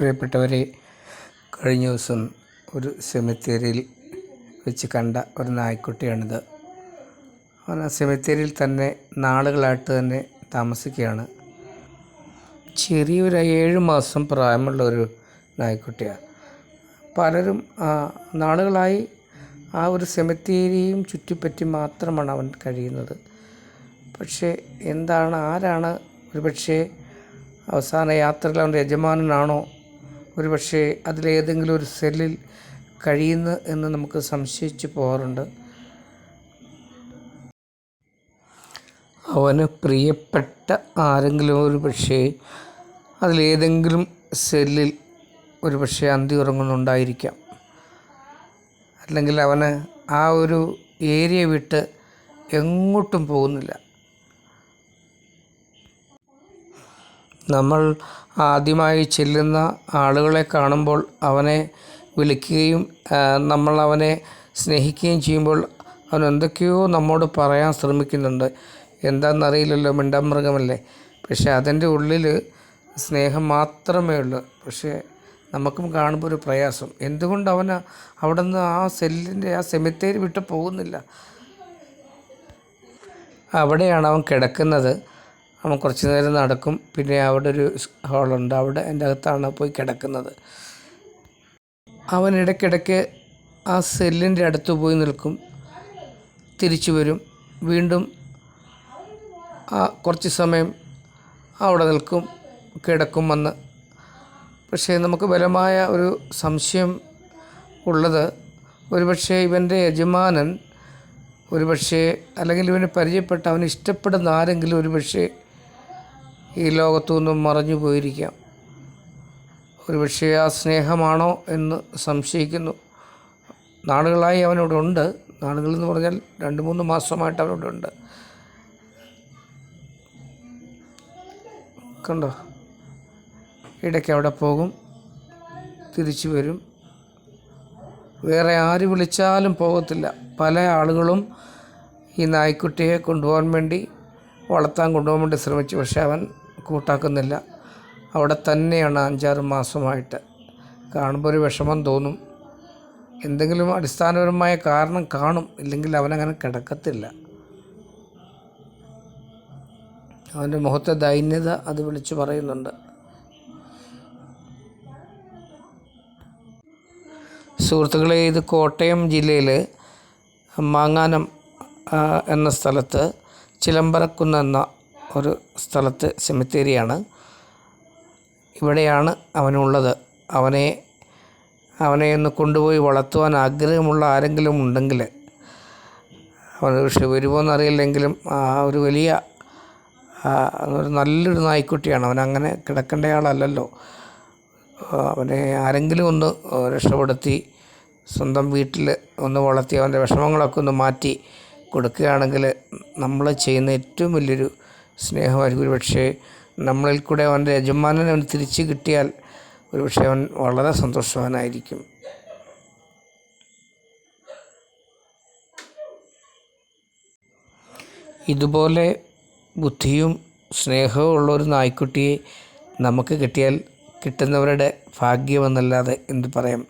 പ്രിയപ്പെട്ടവരെ കഴിഞ്ഞ ദിവസം ഒരു സെമിത്തേരിയിൽ വെച്ച് കണ്ട ഒരു നായ്ക്കുട്ടിയാണിത്. അവൻ ആ സെമിത്തേരിയിൽ തന്നെ നാളുകളായിട്ട് തന്നെ താമസിക്കുകയാണ്. ചെറിയൊരു ഏഴ് മാസം പ്രായമുള്ള ഒരു നായ്ക്കുട്ടിയാണ് പലരും നാളുകളായി ആ ഒരു സെമിത്തേരിയും ചുറ്റിപ്പറ്റി മാത്രമാണ് അവൻ കഴിയുന്നത്. പക്ഷേ എന്താണ് ആരാണ് ഒരുപക്ഷേ അവസാന യാത്രയിൽ അവന്റെ യജമാനനാണോ ഒരുപക്ഷേ അതിലേതെങ്കിലും ഒരു സെല്ലിൽ കഴിയുന്നു എന്ന് നമുക്ക് സംശയിച്ചു പോകാറുണ്ട്. അവന് പ്രിയപ്പെട്ട ആരെങ്കിലും ഒരു പക്ഷേ അതിലേതെങ്കിലും സെല്ലിൽ ഒരു പക്ഷേ അന്തി ഉറങ്ങുന്നുണ്ടായിരിക്കാം. അല്ലെങ്കിൽ അവന് ആ ഒരു ഏരിയ വിട്ട് എങ്ങോട്ടും പോകുന്നില്ല. നമ്മൾ ആദ്യമായി ചെല്ലുന്ന ആളുകളെ കാണുമ്പോൾ അവനെ വിളിക്കുകയും നമ്മൾ അവനെ സ്നേഹിക്കുകയും ചെയ്യുമ്പോൾ അവൻ എന്തൊക്കെയോ നമ്മോട് പറയാൻ ശ്രമിക്കുന്നുണ്ട്. എന്താണെന്നറിയില്ലല്ലോ മിണ്ടാമൃഗമല്ലേ? പക്ഷേ അതിന്റെ ഉള്ളിൽ സ്നേഹം മാത്രമേ ഉള്ളൂ. പക്ഷേ നമുക്കും കാണുമ്പോൾ ഒരു പ്രയാസം. എന്തുകൊണ്ട് അവന് അവിടെ നിന്ന് ആ സെല്ലിന്റെ ആ സെമിത്തേരി വിട്ട് പോകുന്നില്ല? അവിടെയാണ് അവൻ കിടക്കുന്നത്. അവൻ കുറച്ച് നേരം നടക്കും. പിന്നെ അവിടെ ഒരു ഹോളുണ്ട്. അവിടെ എന്റെ അകത്താണ് പോയി കിടക്കുന്നത്. അവൻ ഇടയ്ക്കിടയ്ക്ക് ആ സെല്ലിന്റെ അടുത്ത് പോയി നിൽക്കും. തിരിച്ചു വരും. വീണ്ടും ആ കുറച്ച് സമയം അവിടെ നിൽക്കും. കിടക്കും വന്ന്. പക്ഷേ നമുക്ക് ബലമായ ഒരു സംശയം ഉള്ളത്. ഒരുപക്ഷെ ഇവന്റെ യജമാനൻ ഒരുപക്ഷേ അല്ലെങ്കിൽ ഇവന് പരിചയപ്പെട്ട അവന് ഇഷ്ടപ്പെടുന്ന ആരെങ്കിലും ഒരുപക്ഷേ ഈ ലോകത്തു നിന്നും മറഞ്ഞു പോയിരിക്കാം. ഒരുപക്ഷേ ആ സ്നേഹമാണോ എന്ന് സംശയിക്കുന്നു. നാളുകളായി അവനോട് ഉണ്ട്. നാളുകൾ പറഞ്ഞാൽ രണ്ട് മൂന്ന് മാസമായിട്ട് അവനോട് ഉണ്ട്. കണ്ടോ? ഇടയ്ക്ക് അവിടെ പോകും. തിരിച്ചു വരും. വേറെ ആര് വിളിച്ചാലും പോകത്തില്ല. പല ആളുകളും ഈ നായ്ക്കുട്ടിയെ കൊണ്ടുപോകാൻ വേണ്ടി വളർത്താൻ കൊണ്ടുപോകാൻ വേണ്ടി ശ്രമിച്ചു. പക്ഷേ അവൻ കൂട്ടാക്കുന്നില്ല. അവിടെ തന്നെയാണ് അഞ്ചാറ് മാസമായിട്ട്. കാണുമ്പോൾ ഒരു വിഷമം തോന്നും. എന്തെങ്കിലും അടിസ്ഥാനപരമായ കാരണം കാണും. ഇല്ലെങ്കിൽ അവനങ്ങനെ കിടക്കത്തില്ല. അവന്റെ മുഖത്തെ ദൈന്യത അത് വിളിച്ചു പറയുന്നുണ്ട്. സുഹൃത്തുക്കളെ ഇത് കോട്ടയം ജില്ലയിൽ മാങ്ങാനം എന്ന സ്ഥലത്ത് ചിലമ്പരക്കുന്ന് എന്ന ഒരു സ്ഥലത്ത് സെമിത്തേരിയാണ്. ഇവിടെയാണ് അവനുള്ളത്. അവനെ അവനെ ഒന്ന് കൊണ്ടുപോയി വളർത്തുവാൻ ആഗ്രഹമുള്ള ആരെങ്കിലും ഉണ്ടെങ്കിൽ അവൻ പക്ഷെ വരുമോ എന്നറിയില്ലെങ്കിലും ആ ഒരു വലിയ ഒരു നല്ലൊരു നായ്ക്കുട്ടിയാണ്. അവൻ അങ്ങനെ കിടക്കേണ്ടയാളല്ലല്ലോ. അവനെ ആരെങ്കിലും ഒന്ന് രക്ഷപ്പെടുത്തി സ്വന്തം വീട്ടിൽ ഒന്ന് വളർത്തി അവന്റെ വിഷമങ്ങളൊക്കെ ഒന്ന് മാറ്റി കൊടുക്കുകയാണെങ്കിൽ നമ്മൾ ചെയ്യുന്ന ഏറ്റവും വലിയൊരു സ്നേഹമായിരിക്കും. ഒരുപക്ഷേ നമ്മളിൽ കൂടെ അവന്റെ യജമാനൻ അവൻ തിരിച്ചു കിട്ടിയാൽ ഒരുപക്ഷെ അവൻ വളരെ സന്തോഷവാനായിരിക്കും. ഇതുപോലെ ബുദ്ധിയും സ്നേഹവും ഉള്ള ഒരു നായ്ക്കുട്ടിയെ നമുക്ക് കിട്ടിയാൽ കിട്ടുന്നവരുടെ ഭാഗ്യമെന്നല്ലാതെ എന്ത് പറയാം?